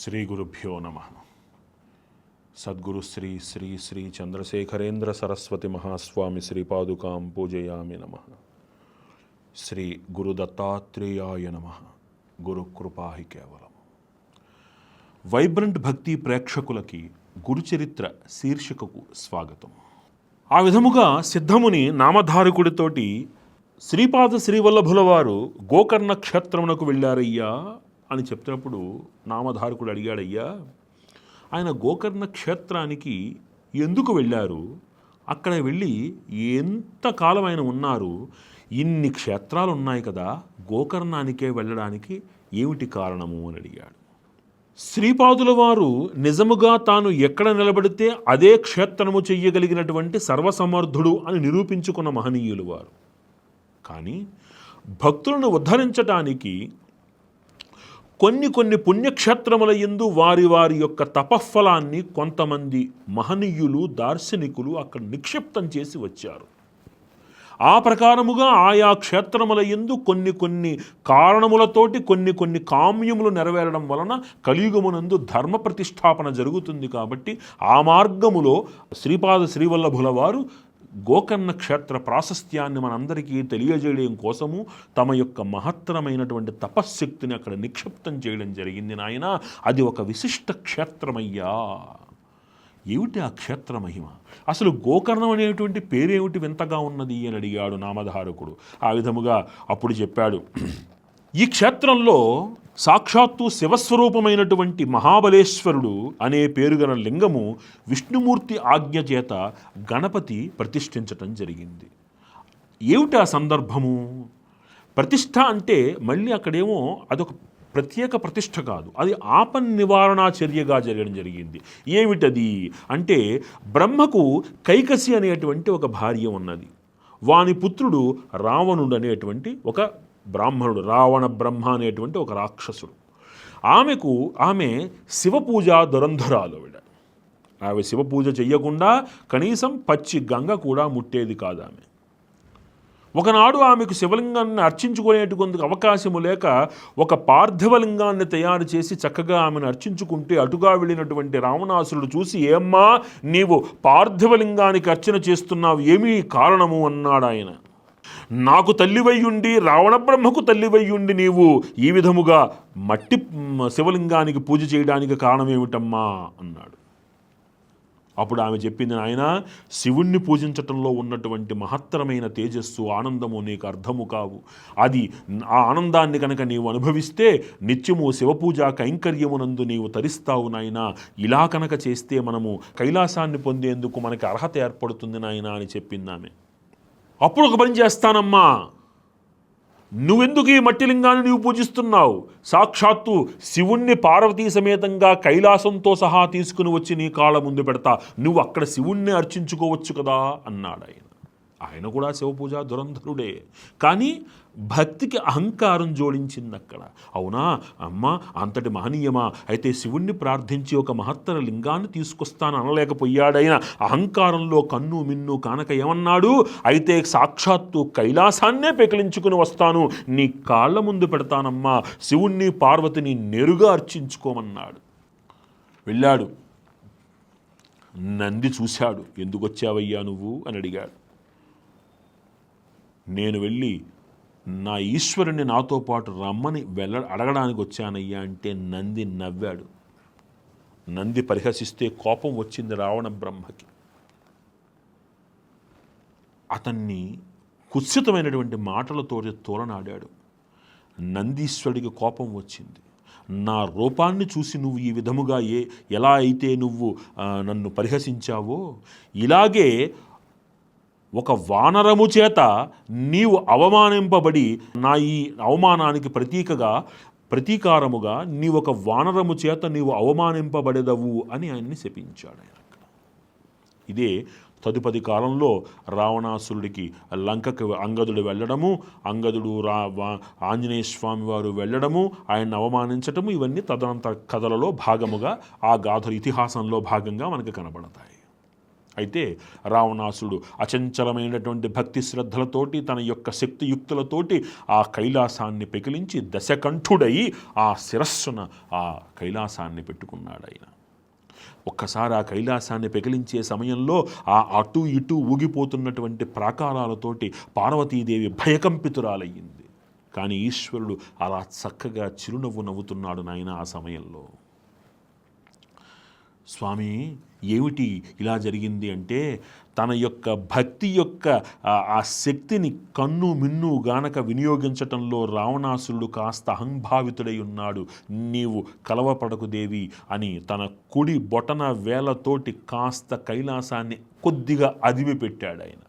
శ్రీ గురుభ్యో నమ. సద్గురు శ్రీ శ్రీ శ్రీ చంద్రశేఖరేంద్ర సరస్వతి మహాస్వామి శ్రీపాదుకాం పూజయామి నమ. శ్రీ గురుదత్తాత్రేయాయ నమ. గురుకృపాహి కేవలం. వైబ్రంట్ భక్తి ప్రేక్షకులకి గురుచరిత్ర శీర్షికకు స్వాగతం. ఆ విధముగా సిద్ధముని నామధారకుడితోటి శ్రీపాద శ్రీవల్లభుల వారు గోకర్ణ క్షేత్రమునకు వెళ్ళారయ్యా. అని చెప్పినప్పుడు నామధారకుడు అడిగాడయ్యా ఆయన గోకర్ణ క్షేత్రానికి ఎందుకు వెళ్ళారు? అక్కడ వెళ్ళి ఎంత కాలం ఆయన ఉన్నారు? ఇన్ని క్షేత్రాలు ఉన్నాయి కదా గోకర్ణానికే వెళ్ళడానికి ఏమిటి కారణము అని అడిగాడు. శ్రీపాదుల వారు నిజముగా తాను ఎక్కడ నిలబడితే అదే క్షేత్రము చెయ్యగలిగినటువంటి సర్వసమర్థుడు అని నిరూపించుకున్న మహనీయులు వారు. కానీ భక్తులను ఉద్ధరించటానికి కొన్ని కొన్ని పుణ్యక్షేత్రముల యందు వారి వారి యొక్క తపఫలాన్ని కొంతమంది మహనీయులు దార్శనికులు అక్కడ నిక్షిప్తం చేసి వచ్చారు. ఆ ప్రకారముగా ఆయా క్షేత్రముల యందు కొన్ని కొన్ని కారణములతోటి కొన్ని కొన్ని కామ్యములు నెరవేరడం వలన కలియుగమునందు ధర్మ ప్రతిష్టాపన జరుగుతుంది కాబట్టి ఆ మార్గములో శ్రీపాద శ్రీవల్లభుల వారు గోకర్ణ క్షేత్ర ప్రాశస్త్యాన్ని మనందరికీ తెలియజేయడం కోసము తమ యొక్క మహత్తరమైనటువంటి తపశ్శక్తిని అక్కడ నిక్షిప్తం చేయడం జరిగింది నాయన. అది ఒక విశిష్ట క్షేత్రమయ్యా. ఏమిటి ఆ క్షేత్ర మహిమ? అసలు గోకర్ణం అనేటువంటి పేరేమిటి వింతగా ఉన్నది అని అడిగాడు నామధారకుడు. ఆ విధముగా అప్పుడు చెప్పాడు ఈ క్షేత్రంలో సాక్షాత్తు శివస్వరూపమైనటువంటి మహాబలేశ్వరుడు అనే పేరుగల లింగము విష్ణుమూర్తి ఆజ్ఞ చేత గణపతి ప్రతిష్ఠించటం జరిగింది. ఏమిటి ఆ సందర్భము? ప్రతిష్ఠ అంటే మళ్ళీ అక్కడేమో అదొక ప్రత్యేక ప్రతిష్ఠ కాదు. అది ఆపన్ నివారణా చర్యగా జరగడం జరిగింది. ఏమిటది? అంటే బ్రహ్మకు కైకసి అనేటువంటి ఒక భార్య ఉన్నది. వాని పుత్రుడు రావణుడు అనేటువంటి ఒక బ్రాహ్మణుడు రావణ బ్రహ్మ అనేటువంటి ఒక రాక్షసుడు. ఆమెకు ఆమె శివపూజ దురంధురాలు ఆవిడ. ఆమె శివపూజ చెయ్యకుండా కనీసం పచ్చి గంగ కూడా ముట్టేది కాదు ఆమె ఒకనాడు ఆమెకు శివలింగాన్ని అర్చించుకునేటువంటి అవకాశము లేక ఒక పార్థివలింగాన్ని తయారు చేసి చక్కగా ఆమెను అర్చించుకుంటే అటుగా వెళ్ళినటువంటి రావణాసురుడు చూసి ఏమ్మా నీవు పార్థివలింగానికి అర్చన చేస్తున్నావు ఏమీ కారణము? అన్నాడు ఆయన నాకు తల్లివయ్యుండి రావణ బ్రహ్మకు తల్లివయ్యుండి నీవు ఈ విధముగా మట్టి శివలింగానికి పూజ చేయడానికి కారణం ఏమిటమ్మా అన్నాడు. అప్పుడు ఆమె చెప్పింది ఆయన శివుణ్ణి పూజించటంలో ఉన్నటువంటి మహత్తరమైన తేజస్సు ఆనందము నీకు అర్థము కావు. అది ఆ ఆనందాన్ని కనుక నీవు అనుభవిస్తే నిత్యము శివపూజ కైంకర్యమునందు నీవు తరిస్తావు నాయన. ఇలా కనుక చేస్తే మనము కైలాసాన్ని పొందేందుకు మనకి అర్హత ఏర్పడుతుంది నాయన అని చెప్పింది ఆమె. అప్పుడు ఒక పని చేస్తానమ్మా. నువ్వెందుకు ఈ మట్టిలింగాన్ని నీవు పూజిస్తున్నావు? సాక్షాత్తు శివుణ్ణి పార్వతీ సమేతంగా కైలాసంతో సహా తీసుకుని వచ్చి నీ కాళ్ళ ముందు పెడతా. నువ్వు అక్కడ శివుణ్ణి అర్చించుకోవచ్చు కదా? అన్నాడు ఆయన ఆయన కూడా శివపూజ దురంధరుడే. కానీ భక్తికి అహంకారం జోడించింది అక్కడ అవునా? అమ్మ అంతటి మహనీయమా? అయితే శివుణ్ణి ప్రార్థించి ఒక మహత్తర లింగాన్ని తీసుకొస్తాను అనలేకపోయాడైన అహంకారంలో కన్ను మిన్ను కానక ఏమన్నాడు? అయితే సాక్షాత్తు కైలాసాన్నే పెకిలించుకుని వస్తాను. నీ కాళ్ళ ముందు పెడతానమ్మా. శివుణ్ణి పార్వతిని నేరుగా అర్చించుకోమన్నాడు. వెళ్ళాడు. నంది చూశాడు. ఎందుకు వచ్చావయ్యా నువ్వు? అని అడిగాడు. నేను వెళ్ళి నా ఈశ్వరుని నాతో పాటు రమ్మని వెళ్ళ అడగడానికి వచ్చానయ్యా అంటే నంది నవ్వాడు. నంది పరిహసిస్తే కోపం వచ్చింది రావణ బ్రహ్మకి. అతన్ని కుత్సితమైనటువంటి మాటలతో తోలనాడాడు. నందీశ్వరుడికి కోపం వచ్చింది. నా రూపాన్ని చూసి నువ్వు ఈ విధముగా ఏ ఎలా అయితే నువ్వు నన్ను పరిహసించావో ఇలాగే ఒక వానరము చేత నీవు అవమానింపబడి నా ఈ అవమానానికి ప్రతీకగా ప్రతీకారముగా నీ ఒక వానరము చేత నీవు అవమానింపబడెదవు అని ఆయన్ని శపించాడు ఆయన ఇదే తదుపరి కాలంలో రావణాసురుడికి లంకకు అంగదుడు వెళ్ళడము అంగదుడు రా వా- ఆంజనేయ స్వామి వారు వెళ్ళడము ఆయన్ని అవమానించటము ఇవన్నీ తదనంతర కథలలో భాగముగా ఆ గాథలు ఇతిహాసంలో భాగంగా మనకు కనబడతాయి. అయితే రావణాసుడు అచంచలమైనటువంటి భక్తి శ్రద్ధలతోటి తన యొక్క శక్తియుక్తులతోటి ఆ కైలాసాన్ని పెకిలించి దశకంఠుడై ఆ శిరస్సున ఆ కైలాసాన్ని పెట్టుకున్నాడు ఆయన ఒక్కసారి ఆ కైలాసాన్ని పెకిలించే సమయంలో ఆ అటు ఇటు ఊగిపోతున్నటువంటి ప్రాకారాలతోటి పార్వతీదేవి భయకంపితురాలయ్యింది. కానీ ఈశ్వరుడు అలా చక్కగా చిరునవ్వు నవ్వుతున్నాడు నాయన ఆ సమయంలో. స్వామి ఏమిటి ఇలా జరిగింది అంటే తన యొక్క భక్తి యొక్క ఆ- శక్తిని కన్ను మిన్ను గానక వినియోగించటంలో రావణాసురుడు కాస్త అహంభావితుడై ఉన్నాడు. నీవు కలవపడకు దేవి అని తన కుడి బొటన వేలతోటి కాస్త కైలాసాన్ని కొద్దిగా అదిమి పెట్టాడు ఆయన.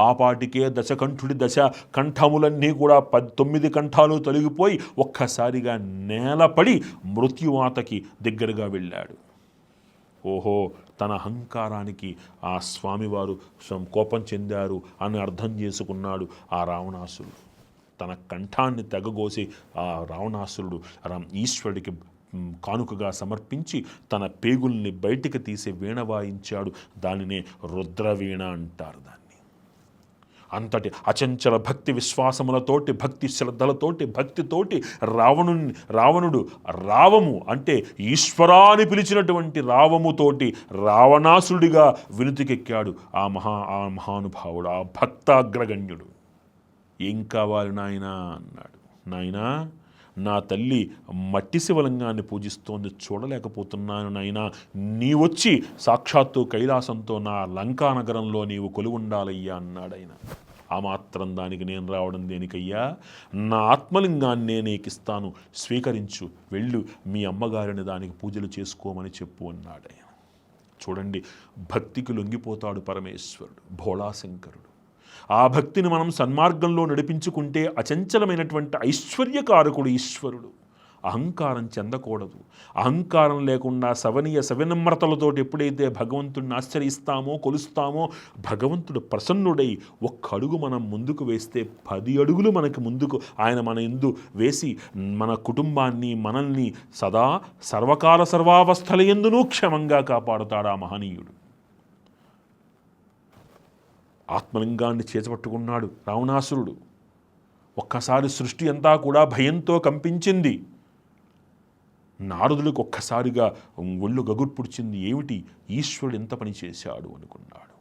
ఆపాటికే దశకంఠుడి దశ కంఠములన్నీ కూడా పద్ తొమ్మిది కంఠాలు తొలగిపోయి ఒక్కసారిగా నేలపడి మృత్యువాతకి దగ్గరగా వెళ్ళాడు. ఓహో తన అహంకారానికి ఆ స్వామివారు కోపం చెందారు అని అర్థం చేసుకున్నాడు ఆ రావణాసురుడు. తన కంఠాన్ని తెగగోసి ఆ రావణాసురుడు ఈశ్వరుడికి కానుకగా సమర్పించి తన పేగుల్ని బయటికి తీసి వీణ వాయించాడు. దానినే రుద్రవీణ అంటారు దాన్ని. అంతటి అచంచల భక్తి విశ్వాసములతోటి భక్తి శ్రద్ధలతోటి భక్తితోటి రావణు రావణుడు రావము అంటే ఈశ్వరాని పిలిచినటువంటి రావముతోటి రావణాసుడిగా వినుతికెక్కాడు ఆ మహా ఆ మహానుభావుడు ఆ భక్తాగ్రగణ్యుడు. ఏం కావాలి నాయనా? అన్నాడు. నాయనా నా తల్లి మట్టి శివలింగాన్ని పూజిస్తోంది చూడలేకపోతున్నాను నాయనా. నీ వచ్చి సాక్షాత్తు కైలాసంతో నా లంకా నగరంలో నీవు కొలువుండాలయ్యా అన్నాడైనా ఆ మాత్రం దానికి నేను రావడం దేనికయ్యా? నా ఆత్మలింగాన్నే నీకిస్తాను. స్వీకరించు వెళ్ళు. మీ అమ్మగారిని దానికి పూజలు చేసుకోమని చెప్పు అన్నాడు చూడండి భక్తికి లొంగిపోతాడు పరమేశ్వరుడు భోళాశంకరుడు. ఆ భక్తిని మనం సన్మార్గంలో నడిపించుకుంటే అచంచలమైనటువంటి ఐశ్వర్యకారకుడు ఈశ్వరుడు. అహంకారం చెందకూడదు. అహంకారం లేకుండా సవనీయ సవినమ్రతలతోటి ఎప్పుడైతే భగవంతుడిని ఆశ్రయిస్తామో కొలుస్తామో భగవంతుడు ప్రసన్నుడై ఒక్క అడుగు మనం ముందుకు వేస్తే పది అడుగులు మనకి ముందుకు ఆయన మన ఎందు వేసి మన కుటుంబాన్ని మనల్ని సదా సర్వకాల సర్వావస్థల ఎందునూ క్షమంగా కాపాడుతాడు ఆ మహనీయుడు. ఆత్మలింగాన్ని చేతపట్టుకున్నాడు రావణాసురుడు. ఒక్కసారి సృష్టి అంతా కూడా భయంతో కంపించింది. నారదులకు ఒక్కసారిగా ఒళ్ళు గగుర్పుడిచింది ఏమిటి? ఈశ్వరుడు ఎంత పని చేశాడు అనుకున్నాడు.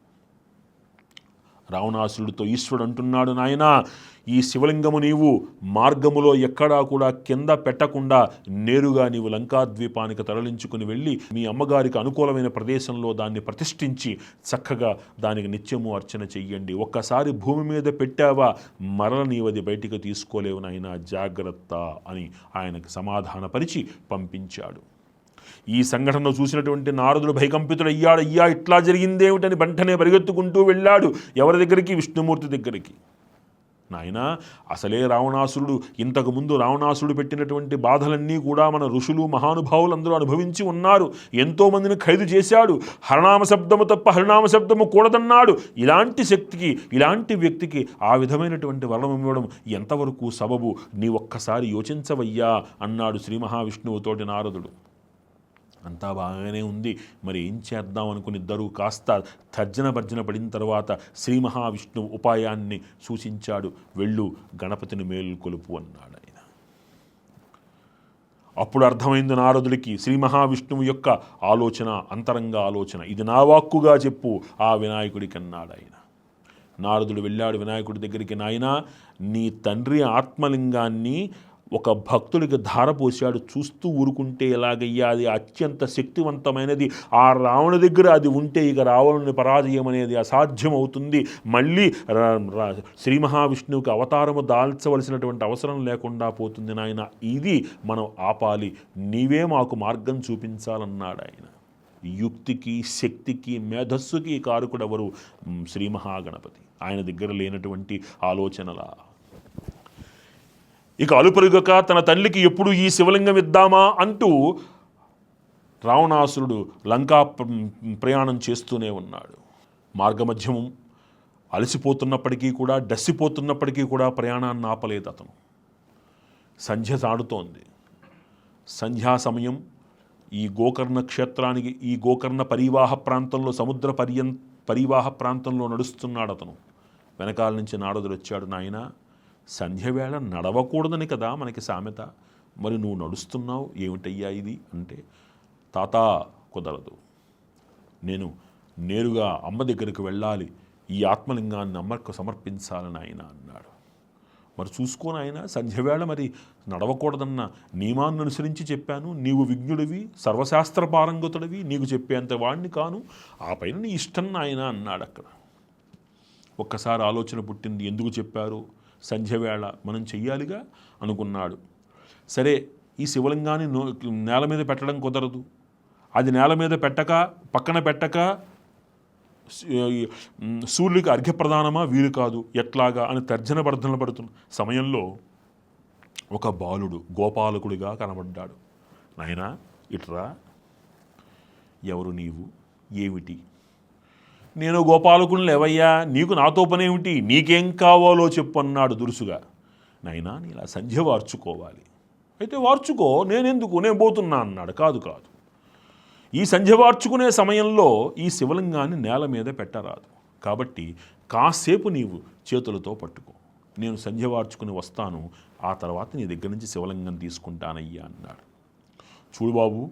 రావణాసురుడితో ఈశ్వరుడు అంటున్నాడు నాయనా ఈ శివలింగము నీవు మార్గములో ఎక్కడా కూడా కింద పెట్టకుండా నేరుగా నీవు లంకాద్వీపానికి తరలించుకుని వెళ్ళి మీ అమ్మగారికి అనుకూలమైన ప్రదేశంలో దాన్ని ప్రతిష్ఠించి చక్కగా దానికి నిత్యము అర్చన చెయ్యండి. ఒక్కసారి భూమి మీద పెట్టావా? మరల నీవది బయటికి తీసుకోలేవు నాయనా జాగ్రత్త అని ఆయనకు సమాధానపరిచి పంపించాడు. ఈ సంఘటనను చూసినటువంటి నారదుడు భయకంపితుడయ్యాడు అయ్యా ఇట్లా జరిగిందేమిటని వెంటనే పరిగెత్తుకుంటూ వెళ్ళాడు. ఎవరి దగ్గరికి? విష్ణుమూర్తి దగ్గరికి. నాయనా అసలే రావణాసురుడు ఇంతకు ముందు రావణాసురుడు పెట్టినటువంటి బాధలన్నీ కూడా మన ఋషులు మహానుభావులు అందరూ అనుభవించి ఉన్నారు. ఎంతోమందిని ఖైదు చేశాడు. హరణామ శబ్దము తప్ప హరినామ శబ్దము కూడదన్నాడు. ఇలాంటి శక్తికి ఇలాంటి వ్యక్తికి ఆ విధమైనటువంటి వరణం ఇవ్వడం ఎంతవరకు సబబు? నీ ఒక్కసారి యోచించవయ్యా అన్నాడు శ్రీ మహావిష్ణువుతోటి నారదుడు. అంతా బాగానే ఉంది. మరి ఏం చేద్దాం అనుకుని ఇద్దరు కాస్త తర్జన భర్జన పడిన తర్వాత శ్రీ మహావిష్ణువు ఉపాయాన్ని సూచించాడు. వెళ్ళు గణపతిని మేలుకొలుపు అన్నాడు ఆయన. అప్పుడు అర్థమైంది నారదుడికి శ్రీ మహావిష్ణువు యొక్క ఆలోచన అంతరంగ ఆలోచన. ఇది నా వాక్కుగా చెప్పు ఆ వినాయకుడికి అన్నాడు ఆయన. నారదుడు వెళ్ళాడు వినాయకుడి దగ్గరికి నాయన నీ తండ్రి ఆత్మలింగాన్ని ఒక భక్తుడికి ధారపోసాడు చూస్తూ ఊరుకుంటే ఎలాగయ్యా అది అత్యంత శక్తివంతమైనది. ఆ రావణ దగ్గర అది ఉంటే ఇక రావణుని పరాజయం అనేది అసాధ్యం అవుతుంది మళ్ళీ రా- రా- శ్రీ మహావిష్ణువుకి అవతారము దాల్చవలసినటువంటి అవసరం లేకుండా పోతుంది నాయన. ఇది మనం ఆపాలి. నీవే మాకు మార్గం చూపించాలన్నాడు ఆయన. యుక్తికి శక్తికి మేధస్సుకి కారకుడెవరు? శ్రీ మహాగణపతి. ఆయన దగ్గర లేనటువంటి ఆలోచనల. ఇక అలుపరుగక తన తల్లికి ఎప్పుడు ఈ శివలింగం ఇద్దామా అంటూ రావణాసురుడు లంకా ప్రయాణం చేస్తూనే ఉన్నాడు. మార్గమధ్యమం అలసిపోతున్నప్పటికీ కూడా డస్సిపోతున్నప్పటికీ కూడా ప్రయాణాన్ని ఆపలేదు అతను. సంధ్య సాడుతోంది సంధ్యా సమయం ఈ గోకర్ణ క్షేత్రానికి ఈ గోకర్ణ పరివాహ ప్రాంతంలో సముద్ర పర్యంత పరివాహ ప్రాంతంలో నడుస్తున్నాడు అతను. వెనకాల నుంచి నారదుడు వచ్చాడు నాయన సంధ్యవేళ నడవకూడదని కదా మనకి సామెత. మరి నువ్వు నడుస్తున్నావు ఏమిటయ్యా ఇది? అంటే తాత కుదరదు. నేను నేరుగా అమ్మ దగ్గరికి వెళ్ళాలి. ఈ ఆత్మలింగాన్ని అమ్మకు సమర్పించాలని ఆయన అన్నాడు. మరి చూసుకోని ఆయన సంధ్యవేళ మరి నడవకూడదన్న నియమాన్ని అనుసరించి చెప్పాను. నీవు విజ్ఞుడివి సర్వశాస్త్ర పారంగతుడివి నీకు చెప్పేంత వాడిని కాను. ఆ పైన నీ ఇష్టం ఆయన అన్నాడు అక్కడ. ఒక్కసారి ఆలోచన పుట్టింది ఎందుకు చెప్పారు? సంధ్యవేళ మనం చెయ్యాలిగా అనుకున్నాడు. సరే ఈ శివలింగాన్ని నో నేల మీద పెట్టడం కుదరదు. అది నేల మీద పెట్టక పక్కన పెట్టక సూర్యుడికి అర్ఘ్యప్రదానమా వీలు కాదు. ఎట్లాగా? అని తర్జన భర్జన పడుతున్న సమయంలో ఒక బాలుడు గోపాలకుడిగా కనబడ్డాడు. నాయనా ఇట్రా? ఎవరు నీవు? ఏమిటి? నేను గోపాలకుని లేవయ్యా నీకు నాతో పనేమిటి? నీకేం కావాలో చెప్పు అన్నాడు దురుసుగా. నాయనా నీ ఇలా సంధ్య వార్చుకోవాలి. అయితే వార్చుకో నేనెందుకు? నేను పోతున్నా అన్నాడు. కాదు కాదు. ఈ సంధ్య వార్చుకునే సమయంలో ఈ శివలింగాన్ని నేల మీద పెట్టరాదు. కాబట్టి కాసేపు నీవు చేతులతో పట్టుకో. నేను సంధ్య వార్చుకుని వస్తాను. ఆ తర్వాత నీ దగ్గర నుంచి శివలింగం తీసుకుంటానయ్యా అన్నాడు. చూడు బాబు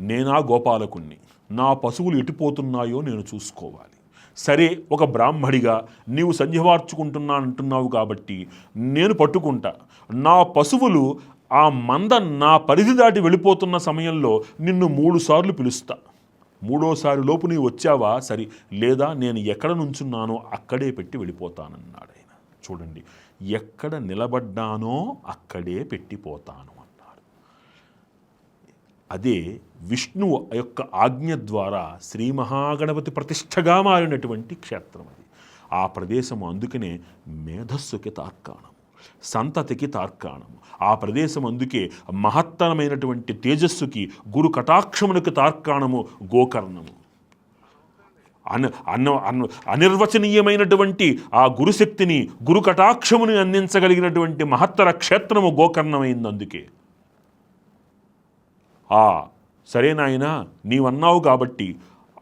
నేనా గోపాలకుణ్ణి? నా పశువులు ఎటుపోతున్నాయో నేను చూసుకోవాలి. సరే ఒక బ్రాహ్మడిగా నీవు సంధ్యవార్చుకుంటున్నా అంటున్నావు కాబట్టి నేను పట్టుకుంటా. నా పశువులు ఆ మంద నా పరిధి దాటి వెళ్ళిపోతున్న సమయంలో నిన్ను మూడుసార్లు పిలుస్తా. మూడోసారి లోపు నీవు వచ్చావా? సరి లేదా నేను ఎక్కడ నుంచున్నానో అక్కడే పెట్టి వెళ్ళిపోతానన్నాడు ఆయన. చూడండి ఎక్కడ నిలబడ్డానో అక్కడే పెట్టిపోతాను అని అదే విష్ణువు యొక్క ఆజ్ఞ ద్వారా శ్రీ మహాగణపతి ప్రతిష్టగా మారినటువంటి క్షేత్రం అది. ఆ ప్రదేశము అందుకనే మేధస్సుకి తార్కాణం సంతతికి తార్కాణం ఆ ప్రదేశం అందుకే మహత్తరమైనటువంటి తేజస్సుకి గురు కటాక్షమునికి తార్కాణము గోకర్ణము. అన అన్న అన్న అనిర్వచనీయమైనటువంటి ఆ గురుశక్తిని గురు కటాక్షముని అందించగలిగినటువంటి మహత్తర క్షేత్రము గోకర్ణమైంది అందుకే. ఆ సరే నాయనా నీవన్నావు కాబట్టి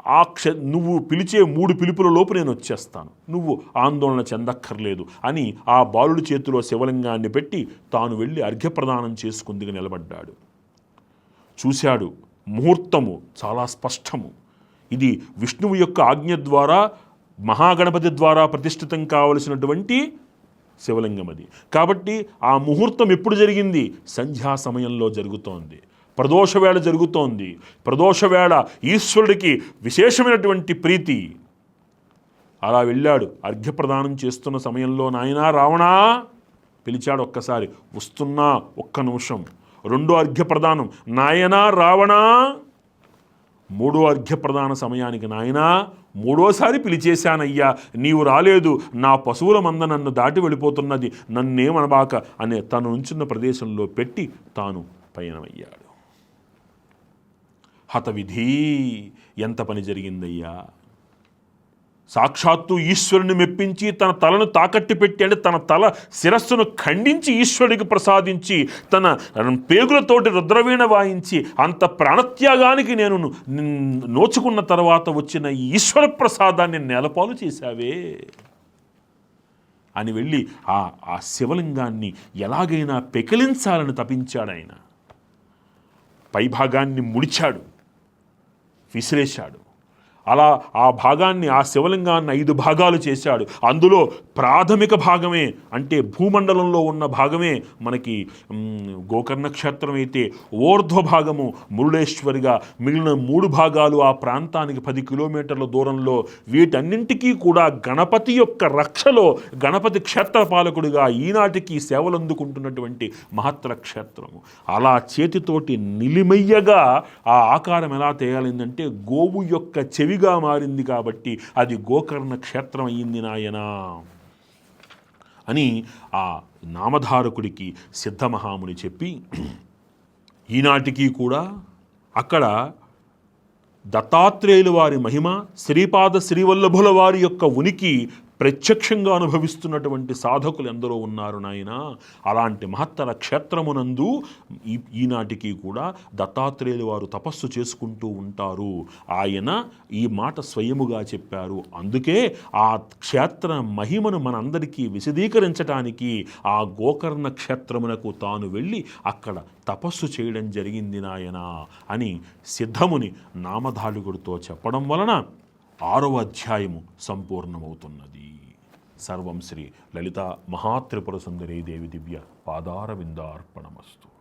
ఆ క్ష నువ్వు పిలిచే మూడు పిలుపుల లోపు నేను వచ్చేస్తాను. నువ్వు ఆందోళన చెందక్కర్లేదు అని ఆ బాలుడి చేతిలో శివలింగాన్ని పెట్టి తాను వెళ్ళి అర్ఘ్యప్రదానం చేసుకుందిగా నిలబడ్డాడు. చూశాడు ముహూర్తము చాలా స్పష్టము. ఇది విష్ణువు యొక్క ఆజ్ఞ ద్వారా మహాగణపతి ద్వారా ప్రతిష్ఠితం కావలసినటువంటి శివలింగం అది కాబట్టి ఆ ముహూర్తం ఎప్పుడు జరిగింది? సంధ్యా సమయంలో జరుగుతోంది. ప్రదోషవేళ జరుగుతోంది. ప్రదోషవేళ ఈశ్వరుడికి విశేషమైనటువంటి ప్రీతి. అలా వెళ్ళాడు. అర్ఘ్యప్రదానం చేస్తున్న సమయంలో నాయనా రావణా! పిలిచాడు ఒక్కసారి. వస్తున్నా ఒక్క నిమిషం. రెండో అర్ఘ్యప్రదానం. నాయనా రావణా! మూడో అర్ఘ్యప్రదాన సమయానికి నాయనా మూడోసారి పిలిచేశానయ్యా. నీవు రాలేదు. నా పశువుల మంద నన్ను దాటి వెళ్ళిపోతున్నది. నన్నేమనబాక అనే తను ఉంచున్న ప్రదేశంలో పెట్టి తాను పయనమయ్యాడు. హతవిధి ఎంత పని జరిగిందయ్యా? సాక్షాత్తు ఈశ్వరుని మెప్పించి తన తలను తాకట్టు పెట్టి అంటే తన తల శిరస్సును ఖండించి ఈశ్వరుడికి ప్రసాదించి తన పేగులతోటి రుద్రవీణ వాయించి అంత ప్రాణత్యాగానికి నేను నోచుకున్న తర్వాత వచ్చిన ఈశ్వర ప్రసాదాన్ని నేలపాలు చేశావే. అని వెళ్ళి ఆ ఆ శివలింగాన్ని ఎలాగైనా పెకిలించాలని తపించాడు ఆయన పైభాగాన్ని ముడిచాడు. విసిరేశాడు. అలా ఆ భాగాన్ని ఆ శివలింగాన్ని ఐదు భాగాలు చేశాడు. అందులో ప్రాథమిక భాగమే అంటే భూమండలంలో ఉన్న భాగమే మనకి గోకర్ణ క్షేత్రం అయితే ఓర్ధ్వ భాగము మురుడేశ్వరిగా మిగిలిన మూడు భాగాలు ఆ ప్రాంతానికి పది కిలోమీటర్ల దూరంలో వీటన్నింటికీ కూడా గణపతి యొక్క రక్షలో గణపతి క్షేత్ర పాలకుడిగా ఈనాటికి సేవలు అందుకుంటున్నటువంటి మహత్తర క్షేత్రము. అలా చేతితోటి నిలిమయ్యగా ఆ ఆకారం ఎలా తేయాలిందంటే గోవు యొక్క చెవి చెవిగా మారింది కాబట్టి అది గోకర్ణ క్షేత్రం అయ్యింది నాయనా అని ఆ నామధారకుడికి సిద్ధమహాముని చెప్పి ఈనాటికి కూడా అక్కడ దత్తాత్రేయుల వారి మహిమ శ్రీపాద శ్రీవల్లభుల వారి యొక్క ఉనికి ప్రత్యక్షంగా అనుభవిస్తున్నటువంటి సాధకులు ఎందరో ఉన్నారు నాయన. అలాంటి మహత్తర క్షేత్రమునందు ఈనాటికి కూడా దత్తాత్రేయులు వారు తపస్సు చేసుకుంటూ ఉంటారు. ఆయన ఈ మాట స్వయముగా చెప్పారు. అందుకే ఆ క్షేత్ర మహిమను మనందరికీ విశదీకరించటానికి ఆ గోకర్ణ క్షేత్రమునకు తాను వెళ్ళి అక్కడ తపస్సు చేయడం జరిగింది నాయన అని సిద్ధముని నామధాలుగుడితో చెప్పడం వలన ఆరవ అధ్యాయము సంపూర్ణమవుతున్నది. సర్వం శ్రీ లలిత మహాత్రిపుర సుందరీ దేవి దివ్య పాదార విందార్పణమస్తు